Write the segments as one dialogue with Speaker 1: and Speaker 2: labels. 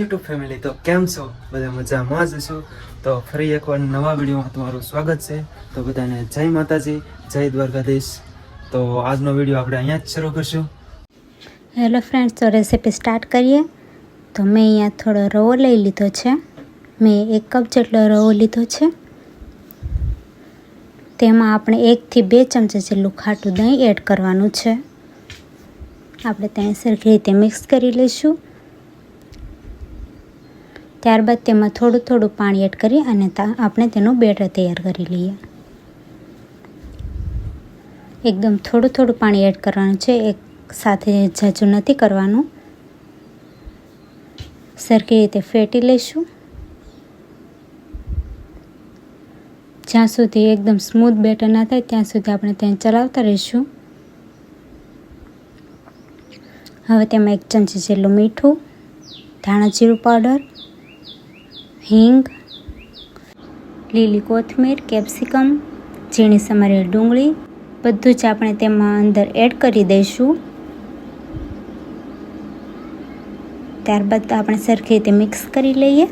Speaker 1: YouTube family તો કેમ છો? બધા મજામાં જ છો? તો ફરી એકવાર નવા વિડીયોમાં તમારું સ્વાગત છે. તો બધાને જય માતાજી, જય દ્વારકાધીશ. તો આજનો વીડિયો આપણે અહીંયા જ શરૂ કરશું.
Speaker 2: હેલો ફ્રેન્ડ્સ તો રેસીપી સ્ટાર્ટ કરીએ. તો મેં અહીંયા થોડો રવો લઈ લીધો છે. મેં એક કપ જેટલો રવો લીધો છે. તેમાં આપણે એકથી બે ચમચા જેટલું ખાટું દહીં એડ કરવાનું છે. આપણે તેને સરખી રીતે મિક્સ કરી લઈશું. ત્યારબાદ તેમાં થોડું થોડું પાણી એડ કરી અને આપણે તેનું બેટર તૈયાર કરી લઈએ. એકદમ થોડું થોડું પાણી એડ કરવાનું છે, એક સાથે જાજુ નથી કરવાનું. સરખી રીતે ફેટી લઈશું. જ્યાં સુધી એકદમ સ્મૂથ બેટર ના થાય, ત્યાં સુધી આપણે તેને ચલાવતા રહીશું. હવે તેમાં એક ચમચી જેટલું મીઠું, ધાણા જીરું પાવડર હિંગ, લીલી કોથમીર, કેપ્સિકમ, ઝીણી સમારેલ ડુંગળી, બધું જ આપણે તેમાં અંદર એડ કરી દઈશું. ત્યારબાદ આપણે સરખી રીતે મિક્સ કરી લઈએ.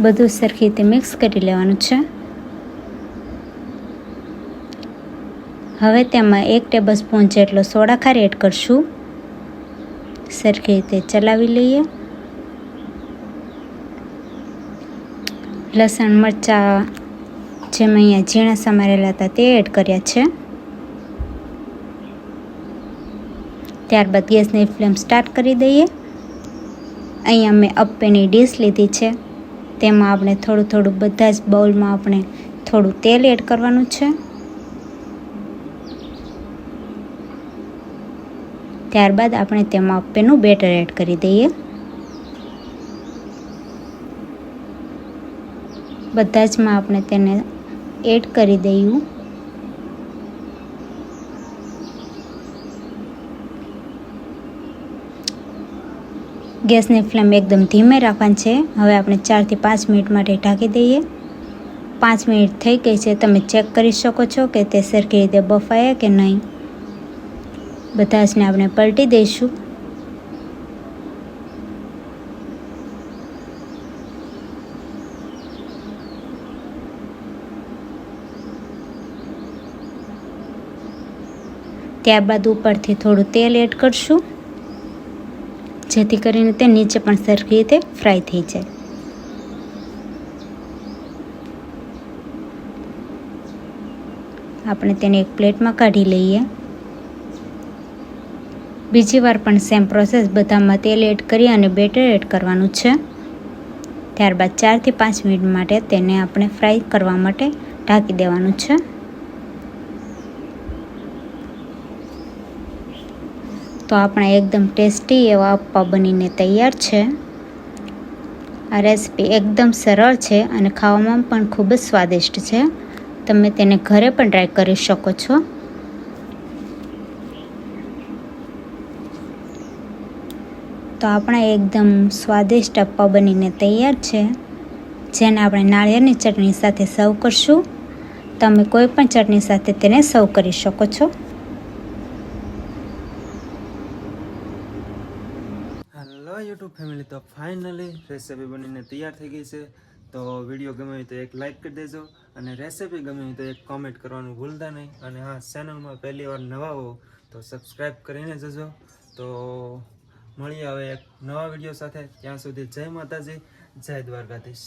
Speaker 2: બધું સરખી રીતે મિક્સ કરી લેવાનું છે. હવે તેમાં એક ટેબલ સ્પૂન જેટલો સોડા ખાર એડ કરશું. સરખી રીતે ચલાવી લઈએ. લસણ, મરચાં જે મેં અહીંયા ઝીણા સમારેલા હતા તે એડ કર્યા છે. ત્યારબાદ ગેસની ફ્લેમ સ્ટાર્ટ કરી દઈએ. અહીંયા મેં અપ્પેની ડીશ લીધી છે. તેમાં આપણે થોડું થોડું બધા જ બાઉલમાં આપણે થોડું તેલ એડ કરવાનું છે. ત્યારબાદ આપણે તેમાં અપ્પેનું બેટર એડ કરી દઈએ. બધા જમાં આપણે તેને એડ કરી દઈએ ગેસની ફ્લેમ એકદમ ધીમે રાખવાની છે. હવે આપણે ચારથી પાંચ મિનિટ માટે ઢાંકી દઈએ. પાંચ મિનિટ થઈ ગઈ છે. તમે ચેક કરી શકો છો કે તે સરખી રીતે બફાયા કે નહીં. બધા જને આપણે પલટી દઈશું. ત્યારબાદ ઉપરથી થોડું તેલ એડ કરશું, જેથી કરીને તે નીચે પણ સરખી રીતે ફ્રાય થઈ જાય. આપણે તેને એક પ્લેટમાં કાઢી લઈએ. બીજી વાર પણ સેમ પ્રોસેસ બધામાં તેલ એડ કરી અને બેટર એડ કરવાનું છે. ત્યારબાદ ચારથી પાંચ મિનિટ માટે તેને આપણે ફ્રાય કરવા માટે ઢાંકી દેવાનું છે. તો આપણા એકદમ ટેસ્ટી એવા અપ્પા બનીને તૈયાર છે. આ રેસીપી એકદમ સરળ છે અને ખાવામાં પણ ખૂબ જ સ્વાદિષ્ટ છે. તમે તેને ઘરે પણ ટ્રાય કરી શકો છો. તો આપણા એકદમ સ્વાદિષ્ટ અપ્પા બનીને તૈયાર છે. જેને આપણે નાળિયેરની ચટણી સાથે સર્વ કરશું. તમે કોઈ પણ ચટણી સાથે તેને સર્વ કરી શકો છો.
Speaker 1: હેલો યુટ્યુબ ફેમિલી તો ફાઇનલી રેસીપી બનીને તૈયાર થઈ ગઈ છે. તો વીડિયો ગમે હોય તો એક લાઈક કરી દેજો અને રેસીપી ગમે હોય તો એક કોમેન્ટ કરવાનું ભૂલતા નહીં. અને હા ચેનલમાં પહેલી વાર નવા હો તો સબસ્ક્રાઈબ કરીને જજો. તો મળીએ હવે એક નવા વીડિયો સાથે. ત્યાં સુધી જય માતાજી, જય દ્વારકાધીશ.